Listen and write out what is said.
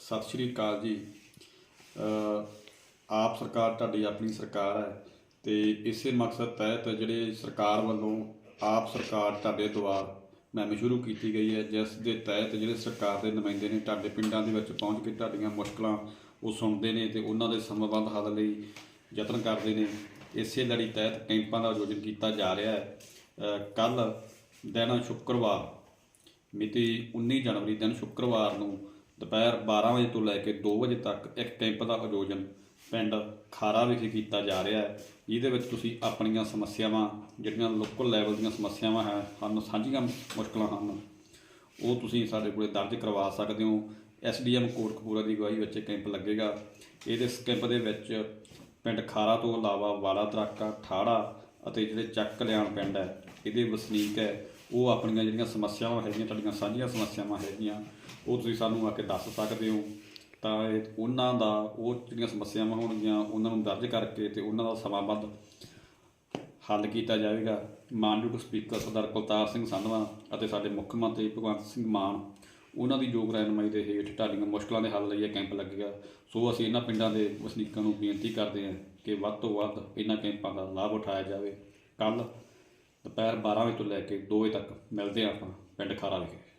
ਸਤਿ ਸ਼੍ਰੀ ਅਕਾਲ ਜੀ। ਆਪ ਸਰਕਾਰ ਤੁਹਾਡੀ ਆਪਣੀ ਸਰਕਾਰ ਹੈ ਤੇ ਇਸੇ ਮਕਸਦ ਤਹਿਤ ਜਿਹੜੇ ਸਰਕਾਰ ਵੱਲੋਂ ਆਪ ਸਰਕਾਰ ਤੁਹਾਡੇ ਦੁਆਰ ਮੁਹਿੰਮ ਸ਼ੁਰੂ ਕੀਤੀ ਗਈ ਹੈ, ਜਿਸ ਦੇ ਤਹਿਤ ਜਿਹੜੇ ਸਰਕਾਰ ਦੇ ਨੁਮਾਇੰਦੇ ਨੇ ਤੁਹਾਡੇ ਪਿੰਡਾਂ ਦੇ ਵਿੱਚ ਪਹੁੰਚ ਕੇ ਤੁਹਾਡੀਆਂ ਮੁਸ਼ਕਲਾਂ ਉਹ ਸੁਣਦੇ ਨੇ ਤੇ ਉਹਨਾਂ ਦੇ ਸਮੇਂਬੱਧ ਹੱਲ ਲਈ ਯਤਨ ਕਰਦੇ ਨੇ। ਇਸੇ ਲੜੀ ਤਹਿਤ ਕੈਂਪਾਂ ਦਾ ਆਯੋਜਨ ਕੀਤਾ ਜਾ ਰਿਹਾ ਹੈ। ਕੱਲ ਦਿਨ ਸ਼ੁੱਕਰਵਾਰ, ਮਿਤੀ 19 ਜਨਵਰੀ ਦਿਨ ਸ਼ੁੱਕਰਵਾਰ ਨੂੰ ਦੁਪਹਿਰ 12 ਵਜੇ ਤੋਂ ਲੈ ਕੇ 2 ਵਜੇ ਤੱਕ ਇੱਕ ਕੈਂਪ ਦਾ ਆਯੋਜਨ ਪਿੰਡ ਖਾਰਾ ਵਿਖੇ ਕੀਤਾ ਜਾ ਰਿਹਾ ਹੈ, ਜਿਹਦੇ ਵਿੱਚ ਤੁਸੀਂ ਆਪਣੀਆਂ ਸਮੱਸਿਆਵਾਂ, ਜਿਹੜੀਆਂ ਲੋਕਲ ਲੈਵਲ ਦੀਆਂ ਸਮੱਸਿਆਵਾਂ ਹੈ ਹਨ ਸਾਂਝੀਆਂ ਮੁਸ਼ਕਲਾਂ ਹਨ, ਉਹ ਤੁਸੀਂ ਸਾਡੇ ਕੋਲੇ ਦਰਜ ਕਰਵਾ ਸਕਦੇ ਹੋ। ਐਸਡੀਐਮ ਕੋਟਕਪੂਰਾ ਦੀ ਅਗਵਾਈ ਵਿੱਚ ਕੈਂਪ ਲੱਗੇਗਾ। ਇਹਦੇ ਕੈਂਪ ਦੇ ਵਿੱਚ ਪਿੰਡ ਖਾਰਾ ਤੋਂ ਇਲਾਵਾ ਵਾਲਾ ਦਰਾਕਾ ਠਾੜਾ ਅਤੇ ਜਿਹੜੇ ਚੱਕ ਕਲਿਆਣ ਪਿੰਡ ਹੈ, ਇਹਦੇ ਵਸਨੀਕ ਹੈ ਉਹ ਆਪਣੀਆਂ ਜਿਹੜੀਆਂ ਸਮੱਸਿਆਵਾਂ ਹੈਗੀਆਂ ਤੁਹਾਡੀਆਂ ਸਾਂਝੀਆਂ ਸਮੱਸਿਆਵਾਂ ਹੈਗੀਆਂ, ਉਹ ਤੁਸੀਂ ਸਾਨੂੰ ਆ ਕੇ ਦੱਸ ਸਕਦੇ ਹੋ। ਤਾਂ ਇਹ ਉਹਨਾਂ ਦਾ, ਉਹ ਜਿਹੜੀਆਂ ਸਮੱਸਿਆਵਾਂ ਹੋਣਗੀਆਂ, ਉਹਨਾਂ ਨੂੰ ਦਰਜ ਕਰਕੇ ਤੇ ਉਹਨਾਂ ਦਾ ਸਮਾਂਬੱਧ ਹੱਲ ਕੀਤਾ ਜਾਵੇਗਾ। ਮਾਨਯੋਗ ਸਪੀਕਰ ਸਰਦਾਰ ਕੁਲਤਾਰ ਸਿੰਘ ਸੰਧਵਾ ਅਤੇ ਸਾਡੇ ਮੁੱਖ ਮੰਤਰੀ ਭਗਵੰਤ ਸਿੰਘ ਮਾਨ, ਉਹਨਾਂ ਦੀ ਯੋਗ ਰਹਿਨਮਾਈ ਦੇ ਹੇਠ ਤੁਹਾਡੀਆਂ ਮੁਸ਼ਕਲਾਂ ਦੇ ਹੱਲ ਲਈ ਇਹ ਕੈਂਪ ਲੱਗੇਗਾ ਸੋ ਅਸੀਂ ਇਹਨਾਂ ਪਿੰਡਾਂ ਦੇ ਵਸਨੀਕਾਂ ਨੂੰ ਬੇਨਤੀ ਕਰਦੇ ਹਾਂ ਕਿ ਵੱਧ ਤੋਂ ਵੱਧ ਇਹਨਾਂ ਕੈਂਪਾਂ ਦਾ ਲਾਭ ਉਠਾਇਆ ਜਾਵੇ। ਕੱਲ ਦੁਪਹਿਰ 12 ਵਜੇ ਤੋਂ ਲੈ ਕੇ 2 ਵਜੇ ਤੱਕ ਮਿਲਦੇ ਹਾਂ ਆਪਾਂ ਪਿੰਡ ਖਾਰਾ ਵਿਖੇ।